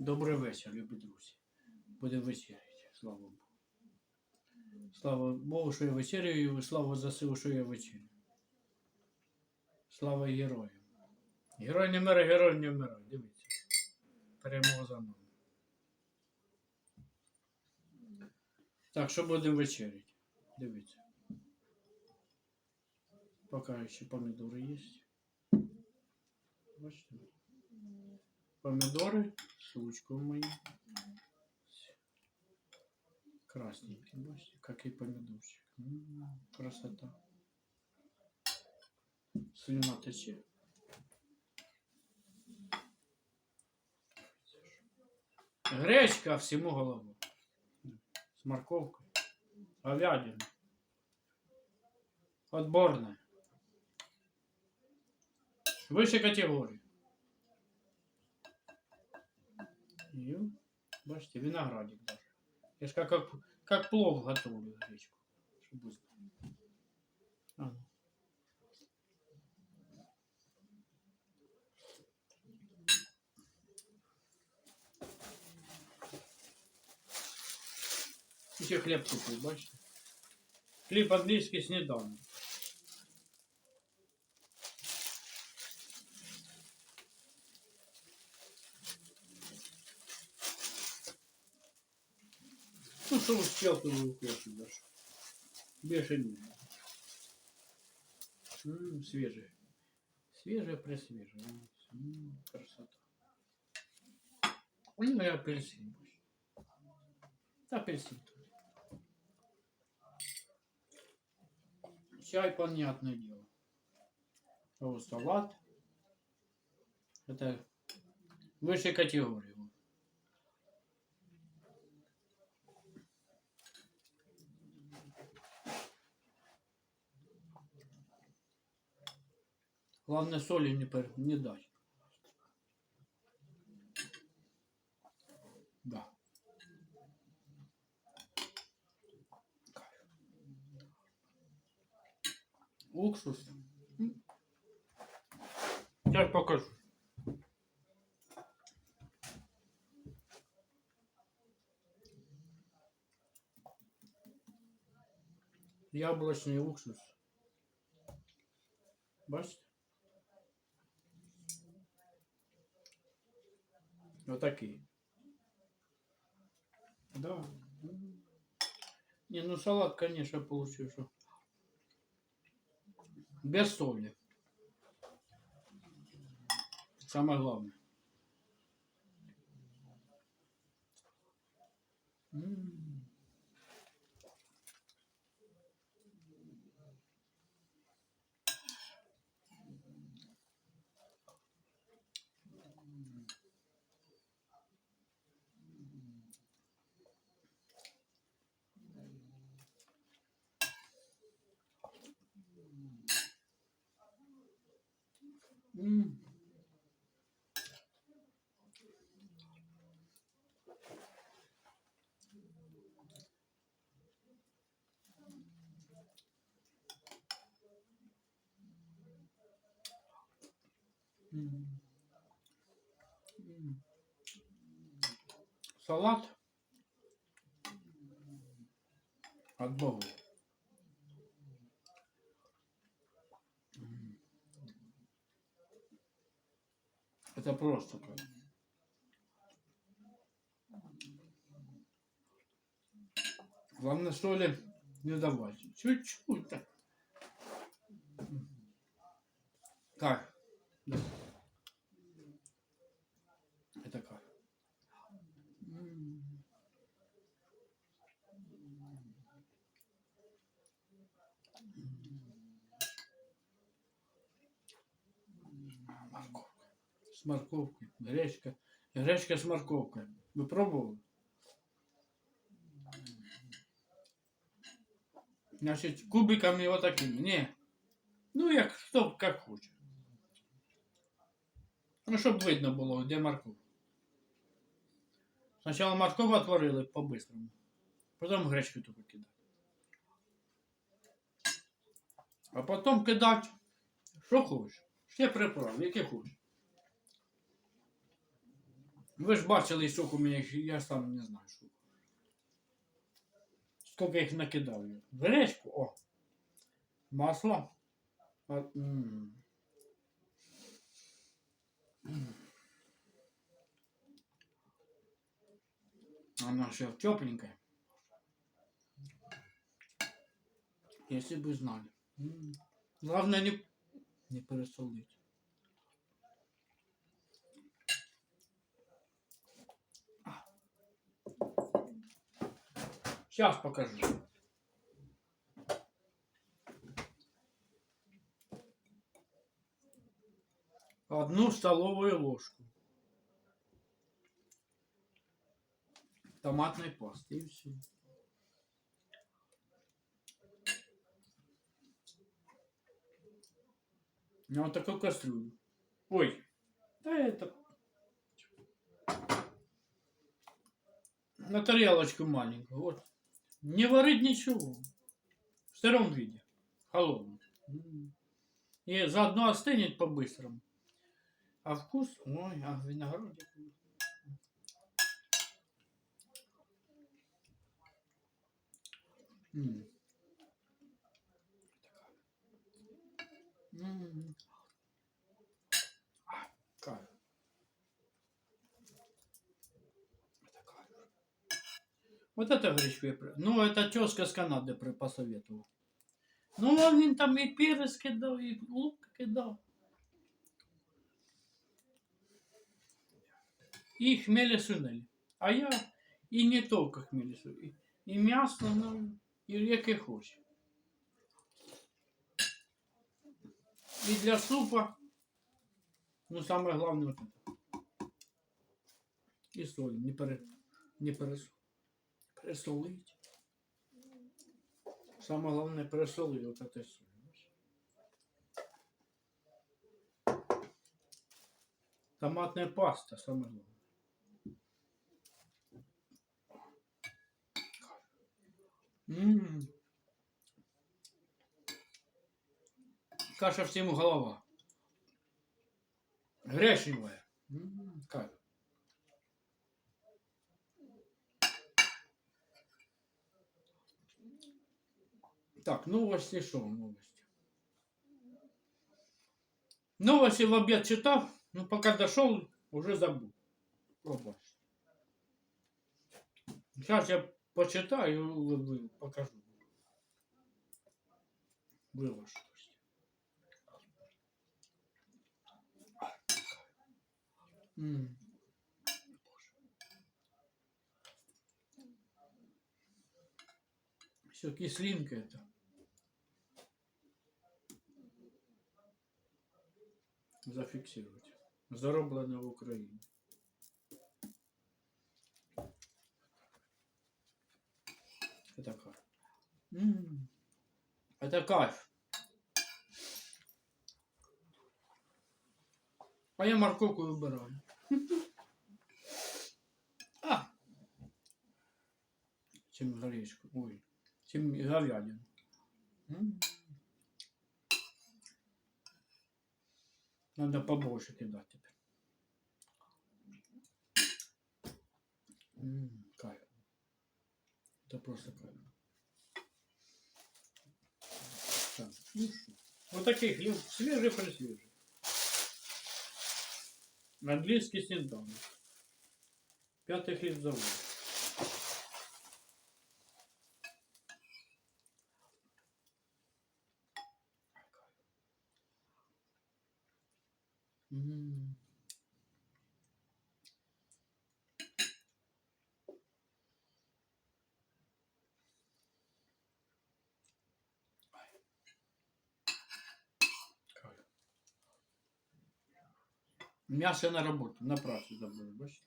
Добрий вечір, любі друзі. Буде вечеряти, слава Богу. Слава Богу, що я вечеряю, і слава ЗСУ, що я вечеряю. Слава героям. Герой не вмирає, герой не вмирає. Дивіться. Перемога за нами. Так, що будемо вечеряти? Дивіться. Поки ще помідори є. Бачите? Помидоры с лучком моим. Красненький, как и помидорчик. М, красота. Слюна тече. Гречка всему голову. С морковкой. Говядина. Отборная. Выше категории. Ее, бачите, виноградик даже. Я ж как, как, как плов готовлю гречку. Чтоб вы знали. А ну. І Ще хліб купив, бачите? Хліб англійський сніданок. Ну, То вы укушать даже. Больше не надо. М, свежие. Свежие, пресвежие. М, красота. Ну, и апельсин. больше. Апельсин тоже. Чай, понятное дело. А вот салат. Это высшей категории. вот. Главное соли не, не дать. Да. Уксус. Сейчас покажу. Яблочный уксус. Бачите? Вот такие. Да. Не, ну салат, конечно, получил, что без соли. Самое главное. М. М. М. М. Салат от Бога. Это просто как. Главное соли не давать. Чуть-чуть так. Как? С морковкой. Гречка. Гречка с морковкой. Вы пробовали? Значит, кубиками вот такими. Не. Ну, як хто як хоче. Ну, щоб видно було, де морковка. Спочатку морковку отварили по-быстрому. Потім гречку тільки кидати. А потім кидати, що хочеш. Ще приправи, які хочеш. Ви ж бачили, сколько у мене я сам не знаю, що. Сколько їх накидав. Гречку, о. Масло. А, м. М. Она все тепленькая. Если бы знали. М. Главное не, не пересолить. Сейчас покажу. Одну столовую ложку томатной пасты и все. На вот такую кастрюлю. Ой, да это... На тарелочку маленькую, вот. Не варить ничего. В сыром виде. Холодном. И заодно остынет по-быстрому. А вкус, ой, а виноградик. М. М кайф. Это кайф. Вот это гречку я при- Ну, это тезка с Канады при- посоветовал. Ну, а він там і перець кидав, і лук кидав. І хмелі сунелі. А я і не тільки хмелі сунелі. І м'ясо, ну, і яке хоче. І для супа, ну, саме головне вот это. І соль, не, пере, не перес, пересолить. Самое главное пересолить вот этой соль. Томатная паста, самое главное. М. Каша всему голова. Гречневая. М, Кайф. Так, новости что новости? Новости в обед читал, но пока дошел, уже забыл. Пробачь. Сейчас я почитаю и покажу. Выложу. М. Все, кислинка это. Зафиксировать. Зароблено в Украине. Это кайф. М. Это кайф. А я морковку выбираю. А. Чем гречку. Ой. Чем говядину. М. Надо побольше кидать теперь. М, Кайф. Это просто кайф. Вот такие хлеб. Свежий пресвежий. Английский синтон. Пятый хлеб завод. М. Мясо на работу, на працу забыл, бачите?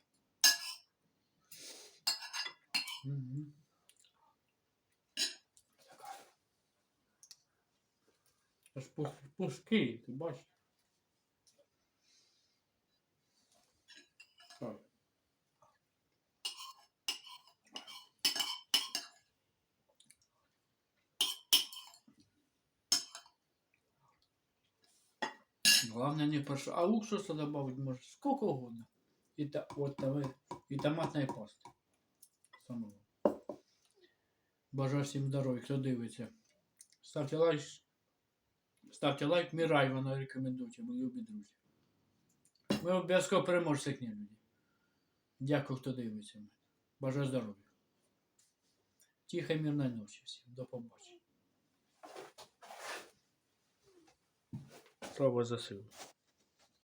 Мгм. Аж пушки, ти бачиш? Главное не пош... А уксуса добавить можешь сколько угодно. і, та, от, та, і томатної пасти. Самого. Бажаю всім здоров'я, хто дивиться. Ставте лайк. Ставте лайк, Мірай, вона рекомендуйте, мої любі друзі. Ми обов'язково переможемо всіх нелюдів. Дякую, хто дивиться. Бажаю здоров'я. Тихої мирної ночі всім. До побачення. prova da Silva.